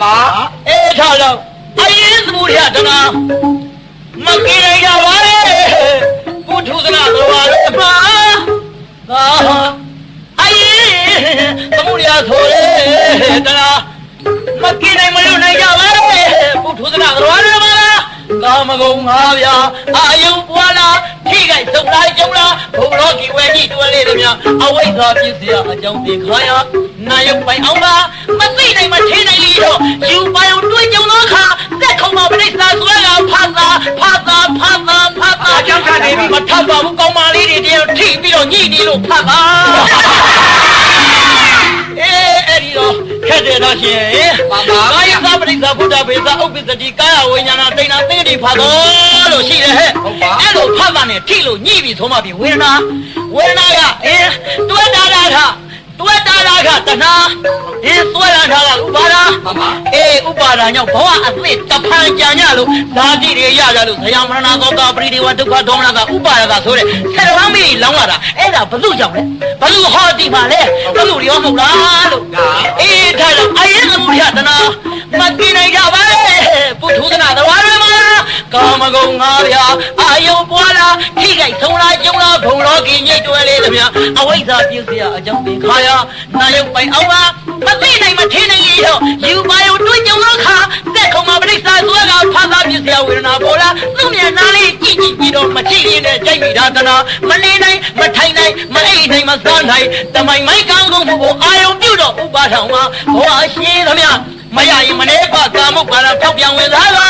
မအေးထားတော့အရင်သမုဒ္ဒရာတနာမကိရရပါလေပုထုသနာတော်ပါလေအပါသာအရင်သမုဒ္ဒရာဆိုလေတနာမကိနိုင်မလို့နိုင်ကြပါလေပုထုသနာတော်ပါလေပါလားကာမဂုဏ်ငါဗျာအာယုပွာလာထိခိုက်ဆုံးလာကြုံလာဘုံတော်ကြီး ဝဲကြီးတွဲလေးတို့များအဝိဇ္ဇာပြည့်စရာအကြောင်းသင်ခါရနာယုတ်ပိုင်အောင်ပါမသိနိုင်မထင်းနိုင်လီတော့ယူပိုင်အောင်တွေးကြုံသောအခါသက်ခုံမှာပြိဿာဆွဲကဖတ်သာဖတ်သာဖတ်သာဖတ်သာအကြောင်းကနေပြီမထပ်ပါဘူးကောင်းမလေးတွေတည်းထိပြီးတော့ညှိနေလို့ဖတ်ပါအေးအဲ့ဒီတော့ခက်တယ်တော့ရှင်ကာယသပရိသဗုဒ္ဓဘေသဥပ္ပစ္စတိကာယဝိညာဏတိဏသိတိဖတ်တော်လို့ရှိတယ်ဟဲ့ အဲ့လိုဖတ်တာနဲ့ထိလို့ညှိပြီးသုံးပါပြီဝေဒနာဝေဒနာကအေးတွဲတာတာထတွဲတာတာကတဏှာအေးသွဲတာတာကဥပါဒာအေးဥပါဒာကြောင့်ဘဝအသစ်တဖန်ကြံရလို့ဓာတိတွေရကြလို့ဇယမရဏသောကပရိဒီဝဒုက္ခဒေါမနကဥပါဒကဆိုတဲ့ဆယ်ပန်းမီလောင်းလာတာအဲ့ဒါဘလို့ကြောင့်လဲဘလို့ဟောဒီမှာလဲဘလို့ရောမဟုတ်လားလို့အေးထားတော့အရင်သမုဒ္ဒရာတနာမกินနိုင်ကြပါလေပုထုသနာသဘာဝမှာ ကာမဂုဏ်ငါဗျာအာယုံပွာလာထိခိုက်ဆုံးလာကျုံလာဘုံလောကီညိတ်တွဲလေးသည်ဗျာအဝိဇ္ဇာပြည့်စရာအကြောင်းသင်ခါရနာယုံပိုင်အောင်ပါမသိနိုင်မထင်းနိုင်ရတော့ယူပါယုံတွေးကြုံသောခါသက်ခုံမှာပရိစ္ဆာဆွဲကဖာသာပြည့်စရာဝေဒနာပေါ်လာသူ့မျက်နှာလေးကြည့်ကြည့်ပြီးတော့မကြည့်ရင်လည်းကြိုက်မိတာတနာမနေနိုင်မထိုင်နိုင်မအိပ်နိုင်မစားနိုင်တမိုင်မိုက်ကောင်းဆုံးမှုကိုအာယုံပြုတ်တော့ဥပါထောင်မှာဘောအရှင်းသမျှမရရင်မနေပါကာမုတ်ပါလာထောက်ပြန်ဝင်သားပါ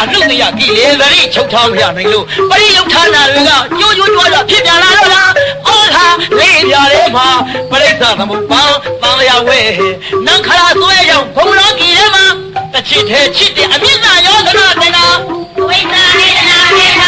အနုတယကိလေသရိချုပ်ထောင်းရနိုင်လို့ပရိယုဌာနာတွေကကြိုးကြိုးကြွားကြွားဖြစ်ပြန်လာတော့လားအော်ဟာလေးပြရဲမှာပရိစ္ဆသမုပ္ပါသံဃာဝဲနံခရာဆွဲရောက်ဘုံတော်ကြီးထဲမှာတစ်ချစ်သေးချစ်တဲ့အမြင့်သာယောသနာတင်တာဝိသနေနာမေသာ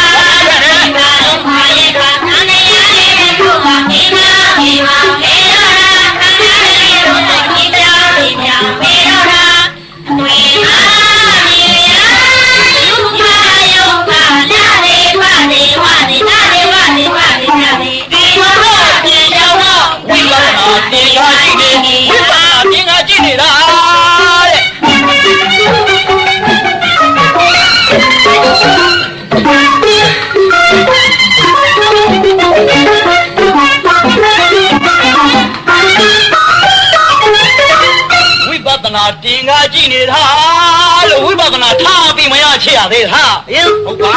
ကားကြည့်နေတာလို့ဝိပဿနာထားပြီးမရချစ်ရသေးတာဟင်ဟုတ်ပါ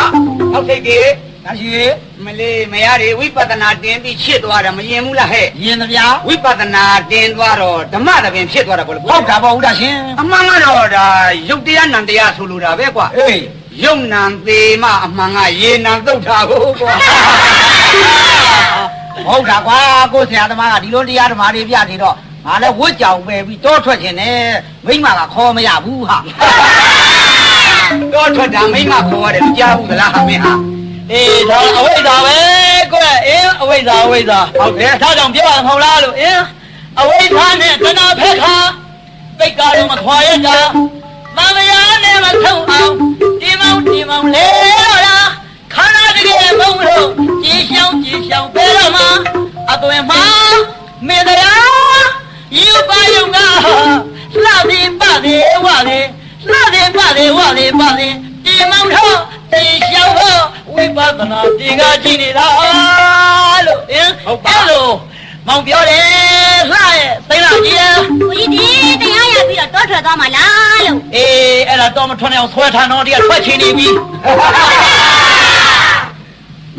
ဟုတ်စိတ်ကြီးဒါရှိမလေးမရတွေဝိပဿနာတင်ပြီးချစ်သွားတာမရင်ဘူးလားဟဲ့ယင်သဗျာဝိပဿနာတင်သွားတော့ဓမ္မသဘင်ဖြစ်သွားတာပေါ့လေဟုတ်တာပေါ့ဦးဒါရှင်အမှန်ကတော့ဒါရုပ်တရားနံတရားဆိုလိုတာပဲကွာအေးယုံနံသေးမအမှန်ကရေနံသုတ်တာကိုကွာဟုတ်တာကွာကိုဆရာသမားကဒီလိုတရားဓမ္မတွေပြနေတော့ ငါလည်းဝတ်ကြောင်ပဲပြီးတောထွက်ခြင်းနဲ့မိမကခေါ်မရဘူးဟာတော့ထွက်တာမိမခေါ်ရတယ်လူကြားဘူးသလားဟာမင်းဟာအေးဒါအဝိဇ္ဇာပဲကိုယ့်အင်းအဝိဇ္ဇာအဝိဇ္ဇာဟုတ်တယ်ဒါကြောင့်ပြောရမဟုတ်လားလို့အင်းအဝိဇ္ဇာနဲ့တဏှာဖက်ခါတိတ်ကားတော့မခွာရတာမမယာနဲ့မထုံအောင်ဒီမောင်ဒီမောင်လဲတော့လားခန္ဓာတကယ်ဘုံလို့ကြည်ရှောင်းကြည်ရှောင်းပဲတော့မှာအသွင်မှာမေတ္တာယူပါယုံက လှသည်ပသည်ဝသည်လှသည်ပသည်ဝသည်ပသည်ဒီမောင်တော့ကြည်ရှောင်းတော့ဝိပဿနာတင်ကားကြည့်နေတာလို့အင်းအဲ့လိုမောင်ပြောတယ်လှရဲ့သိလားကြီးရဲ့ကိုကြီးဒီတရားရပြီးတော့တောထွက်သွားမှာလားလို့အေးအဲ့ဒါတော့မထွန်းအောင်ဆွဲထားတော့ဒီကထွက်ချင်နေပြီ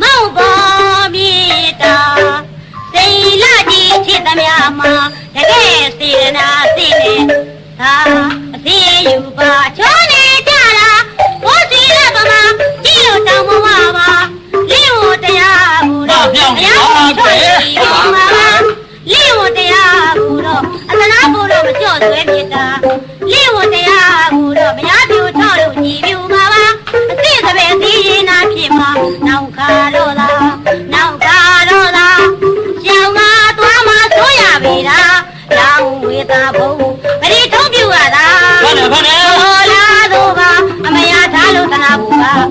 မောင်ပေါ် ယူပါချောနေကြလားဘုစီရပမာကြည့်လို့တောင်းမဝပါလင်းဝတရားဘူးတော့ဘုရား ယာထား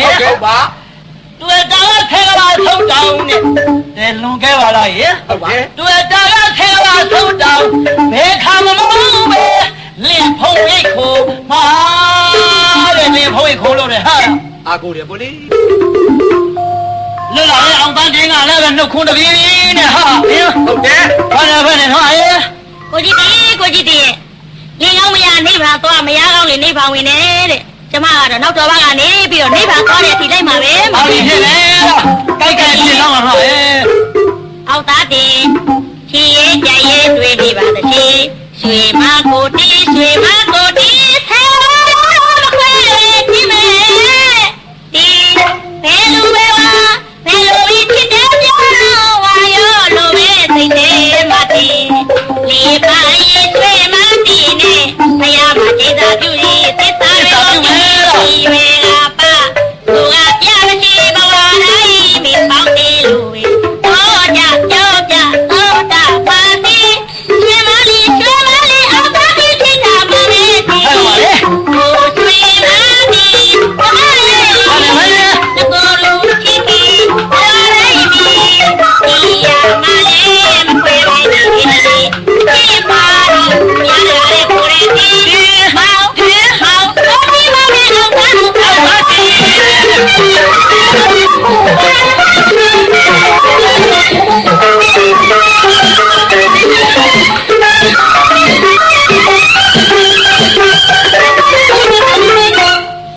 ဟဲ့ဟုတ်ပါတွေ့တာကဆဲကလာဆုံးတောင်းနဲ့တယ်လွန်ခဲ့ပါလားဟဲ့ဟုတ်တယ်တွေ့တာကဆဲကလာဆုံးတောင်းဘယ်ခါမှမလို့ပဲလင်ဖုံးရိတ်ခိုမာတဲ့လင်ဖုံးရိတ်ခိုလို့တဲ့ဟာအာကိုတယ်ကိုလေးလွတ်လာတဲ့အောင်ပန်းတင်းကလည်းပဲနှုတ်ခွန်းတပြေးပြေးနဲ့ဟာဟဲ့ဟုတ်တယ်ဘာလဲပဲနဲ့ဟာဟဲ့ကိုကြီးတီကိုကြီးတီရေကောင်းမရနိဗ္ဗာန်သွားမရကောင်းလေနိဗ္ဗာန်ဝင်နေတဲ့ ကျမကတော့နောက်တော်ဘက်ကနေပြီးတော့နိဗ္ဗာန်သွားတဲ့အထိလိုက်မှာပဲဘာလို့ဖြစ်လဲကြိုက်ကြိုက်ဖြစ်တော့မှာဟာဟဲ့အောက်သားတင်ချီရဲကြရဲတွေ့နေပါသရှိရွှေမကိုတီရွှေမကို